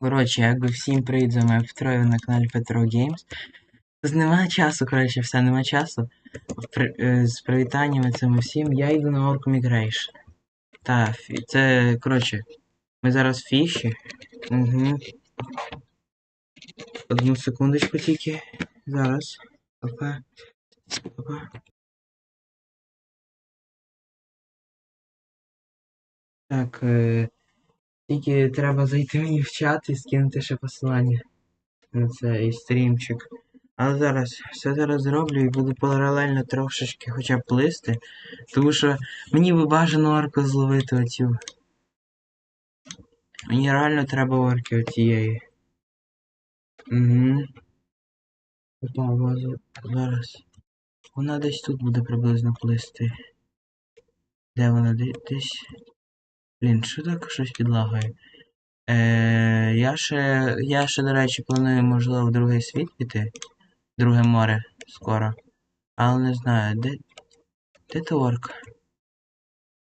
Коротше, якби всім привіт з вами втроє на каналі Петро Геймс. Тут нема часу, коротше, все, нема часу. При, е, з привітаннями цими всім я йду на Orc Migration. Та, це, коротше, ми зараз фіші. Угу. Одну секундочку тільки. Зараз. Опа. Опа. Так, е, тільки треба зайти мені в чат і скинути ще посилання на цей стрімчик. Але зараз все зараз зроблю і буду паралельно трошечки хоча б плисти. Тому що мені би бажано орку зловити оцю. Мені реально треба орки оцієї. Угу. Базу. Зараз. Вона десь тут буде приблизно плисти. Де вона Де- десь? Блін, що так щось підлагає? Е, я ще, я ще, до речі, планую, можливо, в другий світ піти. Друге море скоро. Але не знаю, де. Де та орк?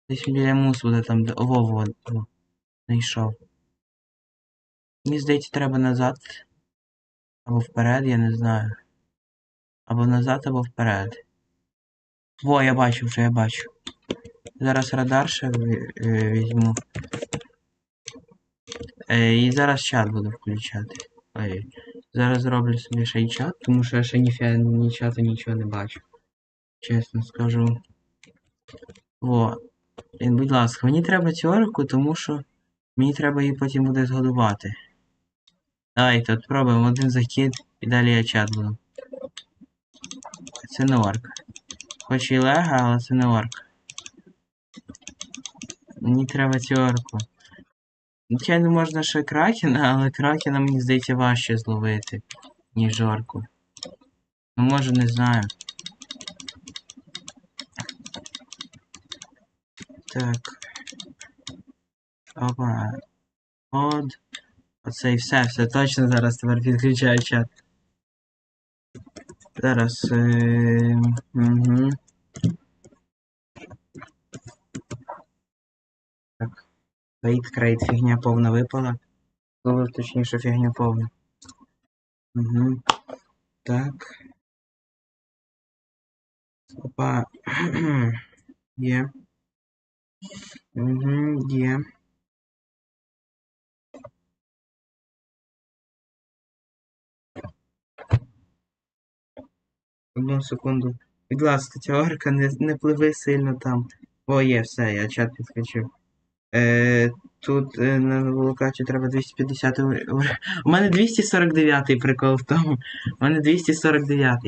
Десь біля мус буде там, де. Во, во, во. Знайшов. Мені здається, треба назад. Або вперед, я не знаю. Або назад, або вперед. Во, я бачу вже, я бачу. Зараз радар ще е, візьму. Е, і зараз чат буду включати. Ой. Зараз зроблю собі ще й чат, тому що я ще ні, фе- ні чату нічого не бачу. Чесно скажу. Во. Е, Будь ласка, мені треба цю тому що мені треба її потім буде згодувати. Давайте, от пробуємо один закид і далі я чат буду. Це не орк. Хоч і лега, але це не орк. Мені треба цю орку. Звичайно, можна ще кракена, але кракена, мені здається, важче зловити, ніж орку. Ну, може, не знаю. Так. Опа. От. Оце і все, все точно зараз тепер підключаю чат. Зараз. Е... Угу. Так. Крейт, крейт, фігня повна випала. Слово точніше, фігня повна. Угу. Так. Опа. Є. Угу, є. Одну секунду. Будь ласка, теорка, не, не пливи сильно там. О, є, все, я чат підключив. Е, тут е, на локацію треба 250 ур- ур- У мене 249 прикол в тому. У мене 249.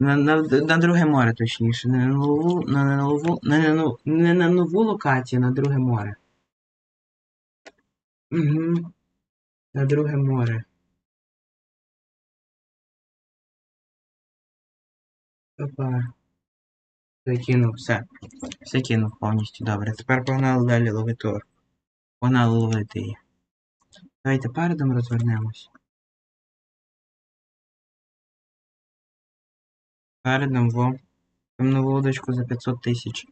На, на, на друге море, точніше. Не на нову, на, на нову, не, на, нову- не на нову локацію, на друге море. Угу. На друге море. Опа. Закинув, все. Все кинув повністю. Добре. Тепер погнали далі ловити орку. Погнали ловити її. Давайте передом розвернемось. Передом во. Темну лодочку за 500 тисяч.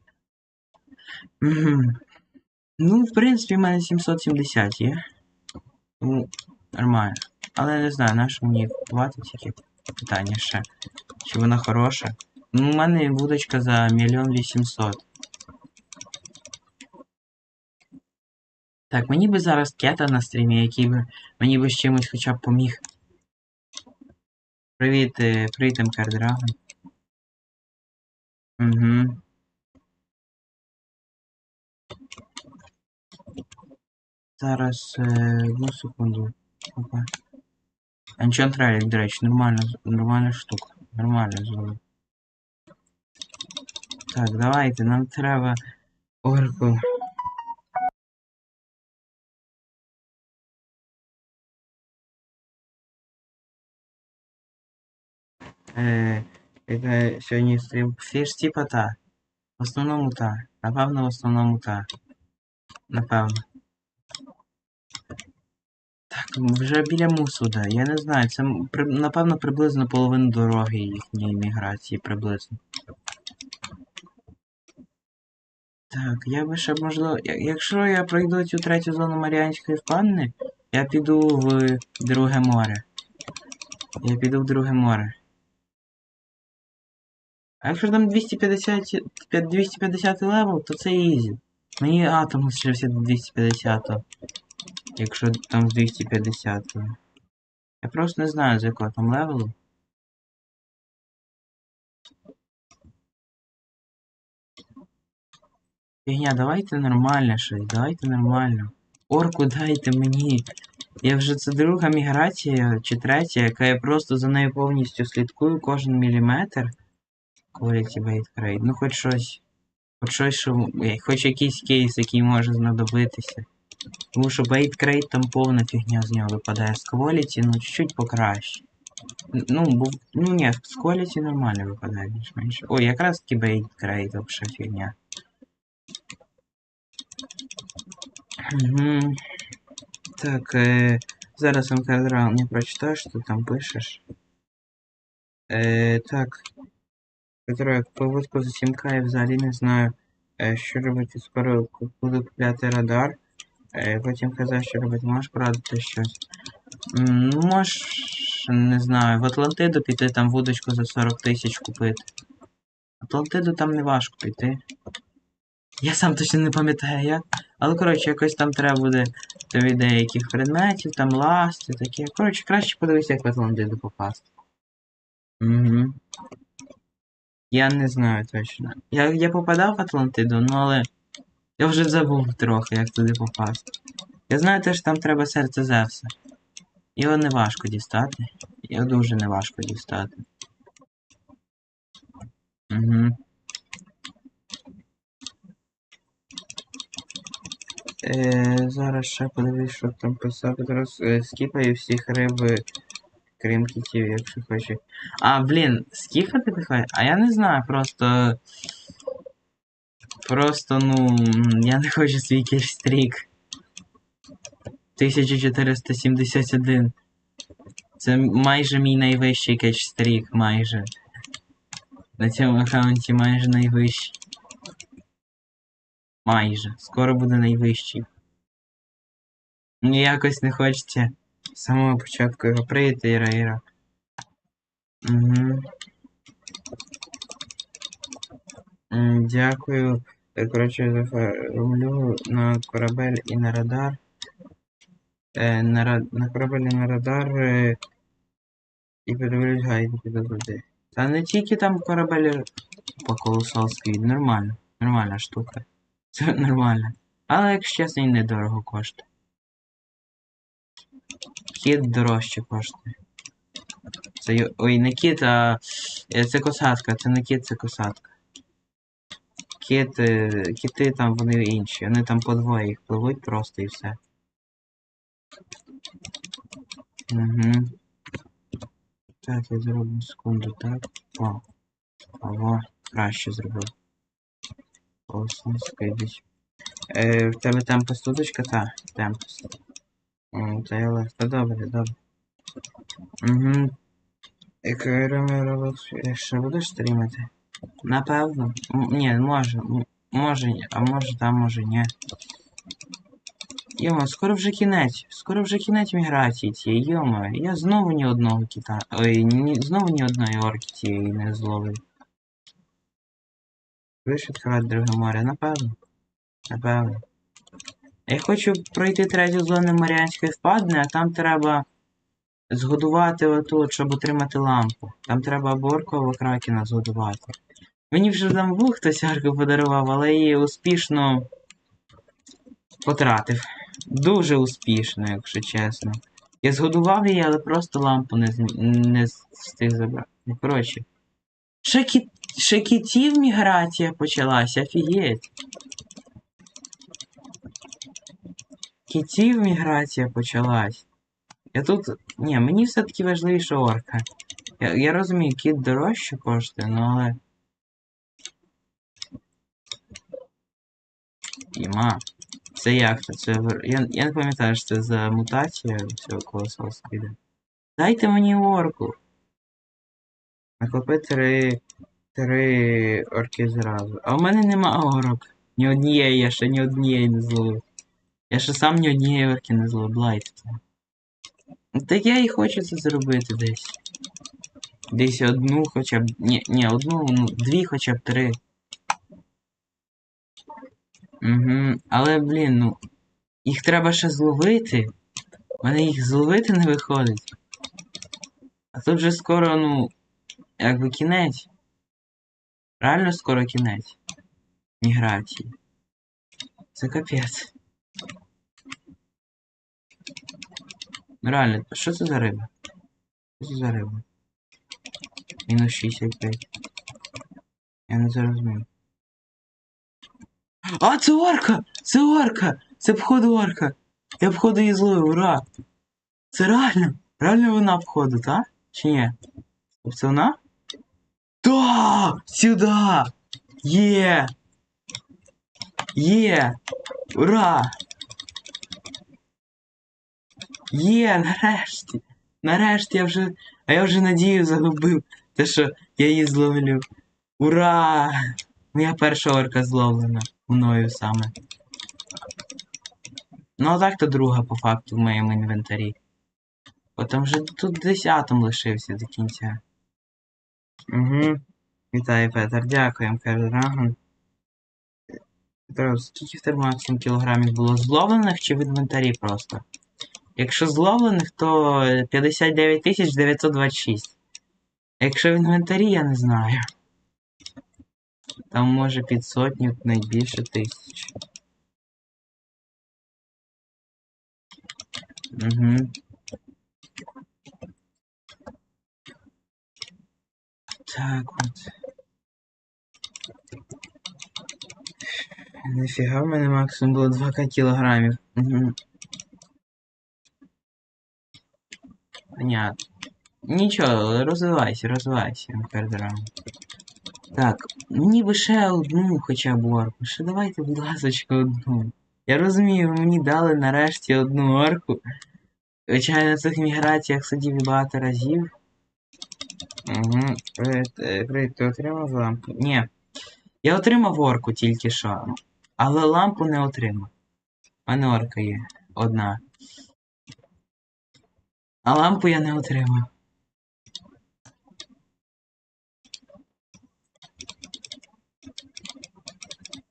Ну, в принципі, в мене 770 є. Тому нормально. Але не знаю, на що мені купувати тільки питання ще. Чи вона хороша? Ну, у мене вудочка за мільйон вісімсот. Так, мені би зараз кета на стрімі, який би мені би з чимось хоча б поміг. Привіт, е, привіт, Драгон. Угу. Зараз, е, одну секунду. Опа. Enchant Relic, до речі, нормальна, нормальна штука. Нормально зробив. Так, давайте, нам треба орку. Е, яка сьогодні стрім. Фіш типа та. В основному та. Напевно, в основному та. Напевно. Так, вже біля Мусуда. Я не знаю, це напевно приблизно половина дороги їхньої міграції приблизно. Так, я би ще можливо. Якщо я пройду цю третю зону Маріанської впадини, Я піду в друге море. Я піду в друге море. А якщо там 250, 250 левел, то це ізі. Мені атом лишився до 250. Якщо там з 250. Я просто не знаю, з якого там левелу. Фігня, давайте нормально щось, давайте нормально. Орку дайте мені. Я вже це друга міграція чи третя, яка я просто за нею повністю слідкую кожен міліметр. Quality Bait Crate. Ну хоч щось. Хоч щось, що. Хоч якийсь кейс, який може знадобитися. Тому що Bait Crate там повна фігня з нього випадає. З Quality, ну чуть-чуть покраще. Ну, бо, ну ні, з Quality нормально випадає більш-менш. Ой, якраз таки Bait Crate вообще фігня. Так, е, зараз МКДРА не прочитаю, що ти там пишеш. Е, так. Петро, поводку за 7К я взагалі не знаю, е, що робити. Скоро буду купляти радар. Е, потім казав, що робити. Можеш порадити щось? Ну, можеш, не знаю, в Атлантиду піти, там вудочку за 40 тисяч купити. Атлантиду там не важко піти. Я сам точно не пам'ятаю як. Але коротше, якось там треба буде тобі деяких предметів, там ласти, таке. Коротше, краще подивися, як в Атлантиду попасти. Угу. Я не знаю точно. Я, я попадав в Атлантиду, ну але я вже забув трохи, як туди попасти. Я знаю теж, там треба серце Зевса. Його не важко дістати. Його дуже не важко дістати. Угу. Е, зараз ще подивись, що там писав. Зараз е, скіпаю всіх риби, крім кітів, якщо хоче. А, блін, скіфати пихай? А я не знаю, просто. Просто, ну, я не хочу свій кешстрік. 1471. Це майже мій найвищий кетчстрік, майже. На цьому аккаунті майже найвищий. Майже. Скоро буде найвищий. Мені якось не хочеться з самого початку його прийти, Іра, Іра. Угу. Дякую. Е, Коротше, зафармлю на корабель і на радар. Е, на, на корабель і на радар. Е, і подивлюсь гайди піду туди. Та не тільки там корабель по колосалській, нормально. Нормальна штука. Це нормально. Але, якщо чесно, і недорого коштує. Кіт дорожче коштує. Це ой, не кіт, а е, це косатка, це не кіт, це косатка. Кіт, е, кіти там вони інші, вони там по двоє їх пливуть просто і все. Угу. Так, я зроблю секунду, так. О. Ого, краще зробив. Колосонська йдіть. Е, в тебе там постудочка? Та, темпус. М, Та я легко. Та добре, добре. Угу. Робот ще будеш стрімити? Напевно. М, Ні, може. М, Може, ні, а може там, може ні. Йома, скоро вже кінець. Скоро вже кінець міграції цієї, йома. Я знову ні одного кита. Ой, ні, знову ні одної орки цієї не зловив. Будеш відкривати друге море, напевно. Напевно. Я хочу пройти третю зону Маріанської впадини, а там треба згодувати отут, щоб отримати лампу. Там треба орку, або кракена згодувати. Мені вже там хтось арку подарував, але її успішно потратив. Дуже успішно, якщо чесно. Я згодував її, але просто лампу не, не встиг забрати. Коротше. Ще, кіт... ще кітів міграція почалася, офігеть. Кітів міграція почалась. Я тут. Ні, мені все-таки важливіше орка. Я, я розумію, кіт дорожче коштує, ну але. Іма. Це як це? Це я, я не пам'ятаю, що це за мутація цього колосал скида. Дайте мені орку. Накопи три. Три орки зразу. А в мене нема орок. Ні однієї, я ще ні однієї не зловив. Я ще сам ні однієї орки не зловив, блайт. Так я і хочу це зробити десь. Десь одну хоча б. Ні, ні, одну, ну, дві хоча б три. Угу. Але, блін, ну. Їх треба ще зловити. У мене їх зловити не виходить. А тут же скоро, ну. Якби кінець. Реально скоро кінець. Міграції. Це капець. Ну реально, що це за риба? Що це за риба? Мінус 65. Я не зрозумів. А, це орка! Це орка! Це походу орка! Я походу її зловив, ура! Це реально! Реально вона походу, так? Чи ні? Це вона? Да! Сюда! Є! Є! Ура! Є, нарешті! Нарешті я вже. А я вже надію загубив. Те, що я її зловлю. Ура! Моя перша орка зловлена мною саме. Ну а так то друга по факту в моєму інвентарі. Бо там вже тут десь атом лишився до кінця. Угу. Вітаю, Петер, дякуємо, каже Драгон. Петро, скільки в тебе максимум кілограмів було зловлених чи в інвентарі просто? Якщо зловлених, то 59 926. А якщо в інвентарі, я не знаю. Там може під сотню найбільше тисяч. Угу. Так от. Нафіга в мене максимум було 2к кілограмів. Угу. Понятно. Нічого, розвивайся, розвивайся, Пердерам. Так, мені би ще одну хоча б орку. Ще давайте, будь ласка, одну. Я розумію, ви мені дали нарешті одну орку. Хоча я на цих міграціях сидів і багато разів. Угу. Ти отримав лампу? Ні. Я отримав орку тільки що. Але лампу не отримав. У мене орка є. Одна. А лампу я не отримав.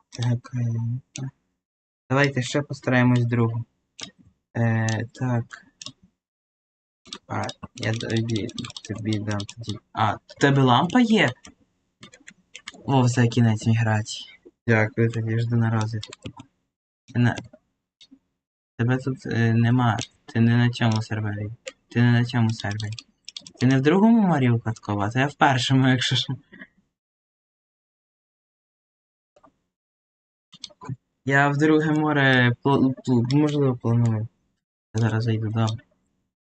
Так. е, Давайте ще постараємось другу. Е, так. А, я тобі, тобі дам тоді. А, у тебе лампа є? О, все, кінець міграції. Дякую, тобі жду на розвиток. На... Тебе тут е, нема. Ти не на цьому сервері. Ти не на цьому сервері. Ти не в другому морі випадково, а то я в першому, якщо що. Я в друге море пл- пл- можливо планую. Я зараз зайду, добре.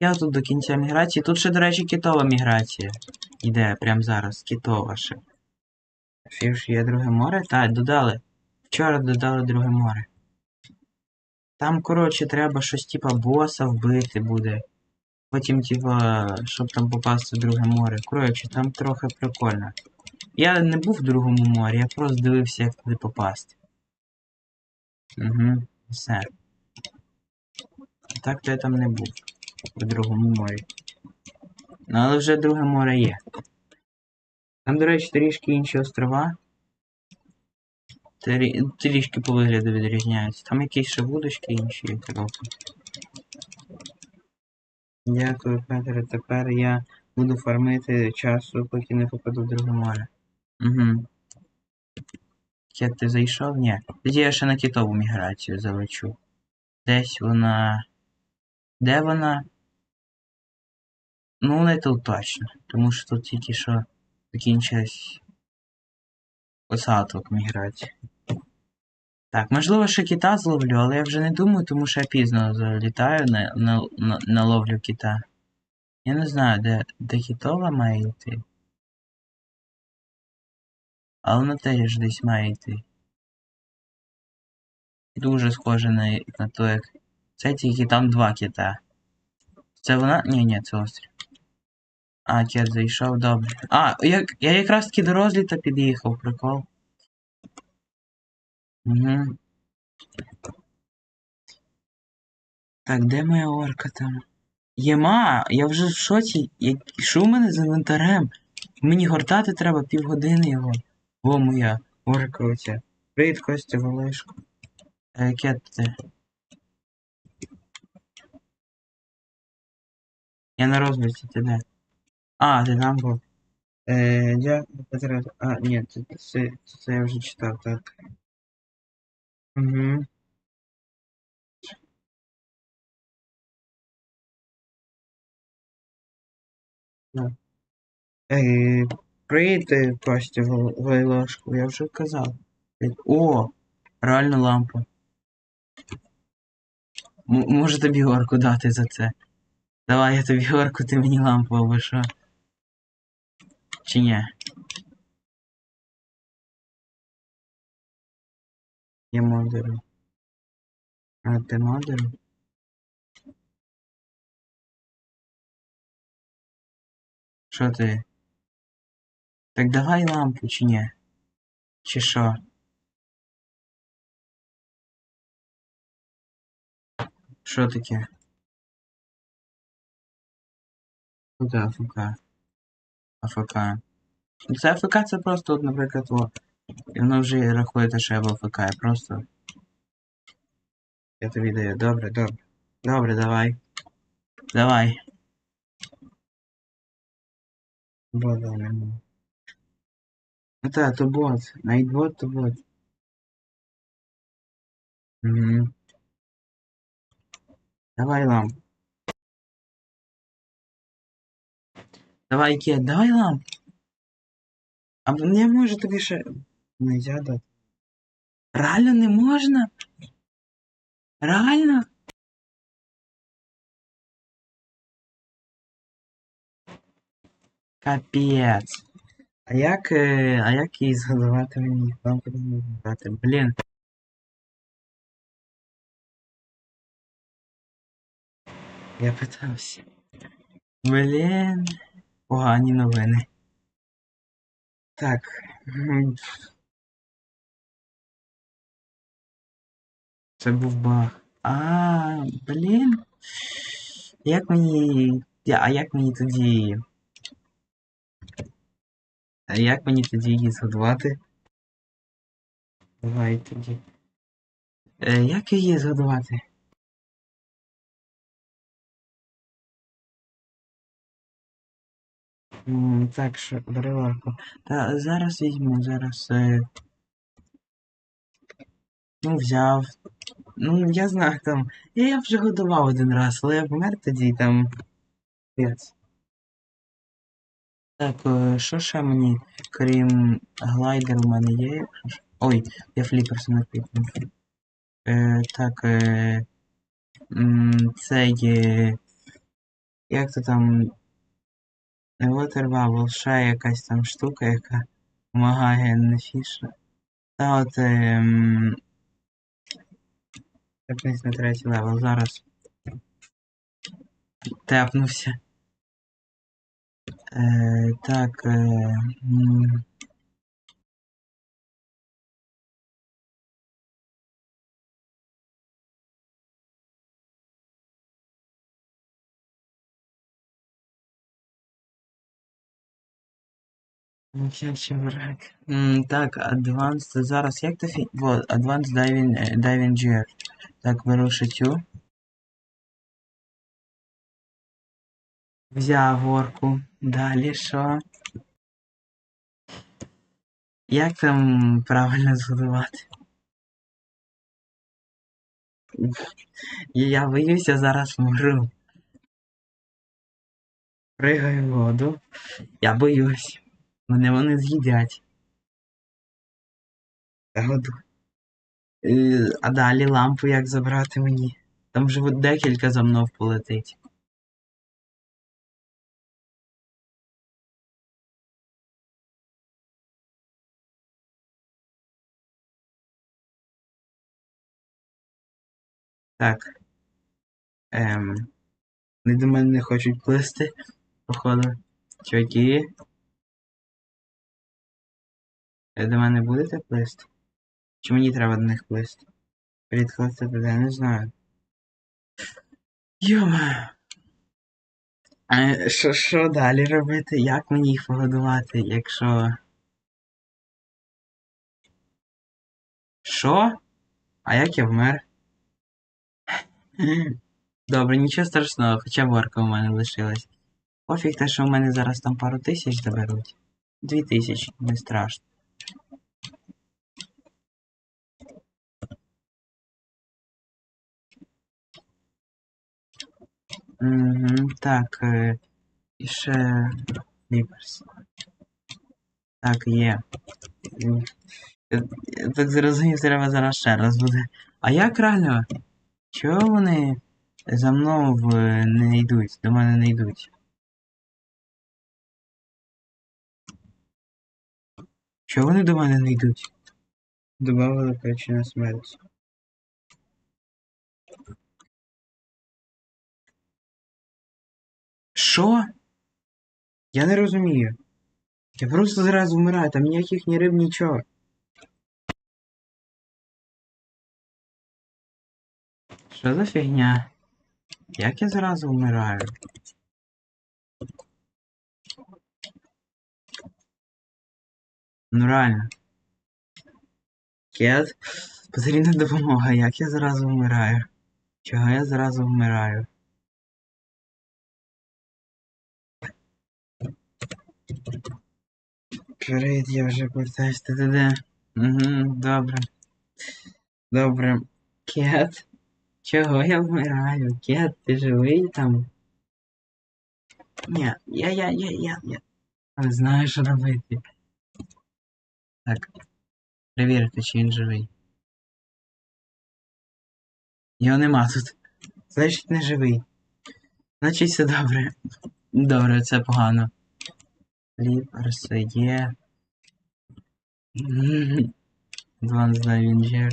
Я тут до кінця міграції. Тут ще, до речі, китова міграція. Іде прямо зараз, китова ще. Фівш є друге море? Так, додали. Вчора додали друге море. Там, коротше, треба щось типа боса вбити буде. Потім, типа, щоб там попасти в друге море. Коротше, там трохи прикольно. Я не був в другому морі, я просто дивився, як туди попасти. Угу, все. Так то я там не був. У другому морі. Ну, але вже друге море є. Там, до речі, трішки інші острова. Трі... Трішки по вигляду відрізняються. Там якісь ще вудочки інші трохи. Дякую, Петре. Тепер я буду фармити часу, поки не попаду в друге море. Угу. Як ти зайшов? Ні. Тоді я ще на китову міграцію залечу. Десь вона. Де вона? Ну, не тут точно. Тому що тут тільки що закінчилась посадок міграції. Так, можливо, ще кита зловлю, але я вже не думаю, тому що я пізно залітаю на, на, на, на ловлю кита. Я не знаю, де, де китова має йти. Але вона теж десь має йти. Дуже схоже на, на то, як. Це тільки там два кита. Це вона? Ні, ні, це острів. А, кіт зайшов, добре. А, як, я якраз таки до розліта під'їхав, прикол. Угу. Так, де моя орка там? Єма, я вже в шоці. Що в мене з інвентарем? Мені гортати треба півгодини його. Во моя орка оця. Привіт, Костя, Волошко. А яке ти? Я на розвитку, ти де? А, ти там був. Е, дякую, Петро. А, ні, це, це, це я вже читав, так. Угу. Привіт, е, Костя, Вол- Волошко, я вже казав. О, реально лампа. М- можу тобі орку дати за це. Давай я тобі ти мені лампу або що. Чи ні? Я модеру. А ти модеру? Що ти? Так давай лампу чи ні? Чи що? Що таке? Куди АФК? АФК. Ну, Це АФК це просто, от, наприклад, о. І воно вже рахує те, що я в АФК. Я просто. Я тобі даю. Добре, добре. Добре, давай. Давай. Бота нема. Ну так, то бот. Навіть бот, то бот. Угу. Давай ламп. Давай кет, давай ламп. А не може тобі ще. Нельзя дати. Реально не можна? Реально? Капець. А як, е, а як її згодувати мені? Вам потрібно згадати. Блін. Я питався. Блін. Погані новини. Так. Це був баг. А, блін. Як мені. А як мені тоді. А як мені тоді її згодувати? Давай тоді. Е, як її згодувати? Так, що, бери ларку. Та зараз візьму, зараз. Е... Ну, взяв. Ну, я знаю там. Я, вже годував один раз, але я помер тоді там. Пець. Так, е, що ще мені, крім глайдер, у мене є. Ой, я фліпер не. Е, так, е, це є. Як то там. Bubble, ще якась там штука, яка допомагає на фіша. Та от. Ем... Тепнись на третій левел. Зараз. Тепнувся. Е, так. Е, Так, Advanced. Зараз як то фі... Вот, Advanced Diving, Diving Gear. Так, беру цю. Взяв орку. Далі що? Як там правильно згодувати? Я боюся, зараз вмру. Пригаю в воду. Я боюсь. Мене вони з'їдять. Е, А далі лампу як забрати мені? Там вже от декілька за мною полетить. Так. Ем. Вони до мене не хочуть плисти, походу. Чуваки. Ви до мене будете плисти? Чи мені треба до них плисти? Хлопці, я не знаю. Йома. А що, що далі робити? Як мені їх погодувати, якщо. Що? А як я вмер? Добре, нічого страшного, хоча ворка у мене лишилась. Пофіг те, що у мене зараз там пару тисяч заберуть. Дві тисячі, не страшно. Угу, так, е, і ще Фліперс. Так, є. Е, так зрозумів, треба зараз ще раз буде. А як реально? Чого вони за мною не йдуть? До мене не йдуть? Чого вони до мене не йдуть? Добавили причину смерті. Що? Я не розумію. Я просто зараз вмираю, там ніяких ні риб, нічого. Що за фігня? Як я зразу вмираю? Ну реально. Кет, потрібна допомога, як я зразу вмираю? Чого я зразу вмираю? Привіт, я вже повертаюсь ти? Угу, добре. Добре. Кет. Чого я вмираю? Кет, ти живий там? Ні, я, я, я, я, я. Не знаю, що робити. Так. Перевірити, чи він живий. Його нема тут. Значить, не живий. Значить, все добре. Добре, це погано. Ліперс є. Advanced Avenger.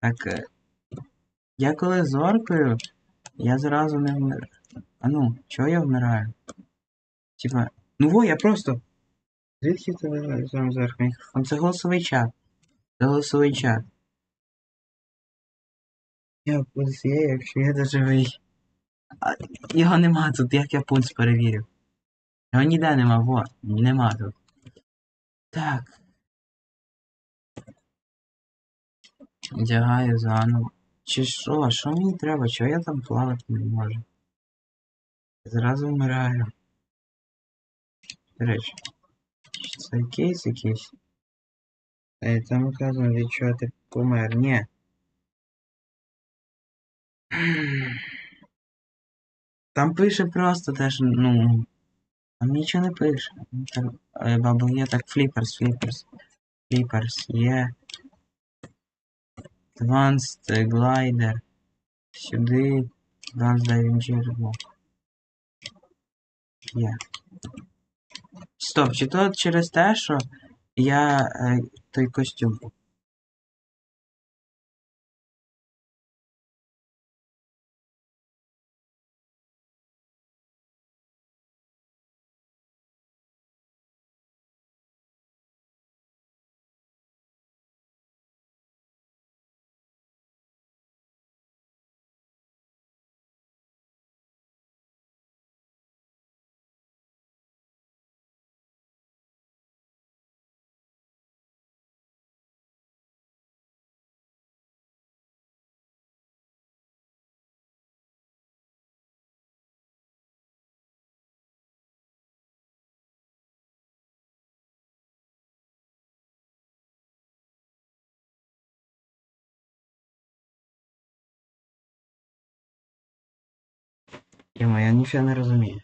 Так. е, Я коли з оркою, я зразу не вмираю. А ну, чого я вмираю? Типа. Ну во, я просто. Звідки тебе зараз зверху? Це голосовий чат. Це голосовий чат. Я пульс є, якщо я доживий. А, його нема тут, як я пульс перевірив. Його ніде нема, во, нема тут. Так. Одягаю заново. Чи що? Що мені треба? Чого я там плавати не можу? Зразу вмираю. До речі. Це кейс якийсь? Е, там указано, від чого ти помер. Ні. Там пише просто теж, ну. Там нічого не пише. Е, Бабл є так фліперс, фліперс. Фліперс є. Advanced Glider. Сюди. Advanced Diving Gear. Є. Стоп, чи то через те, що я е, той костюм. Я ніфіга не розумію.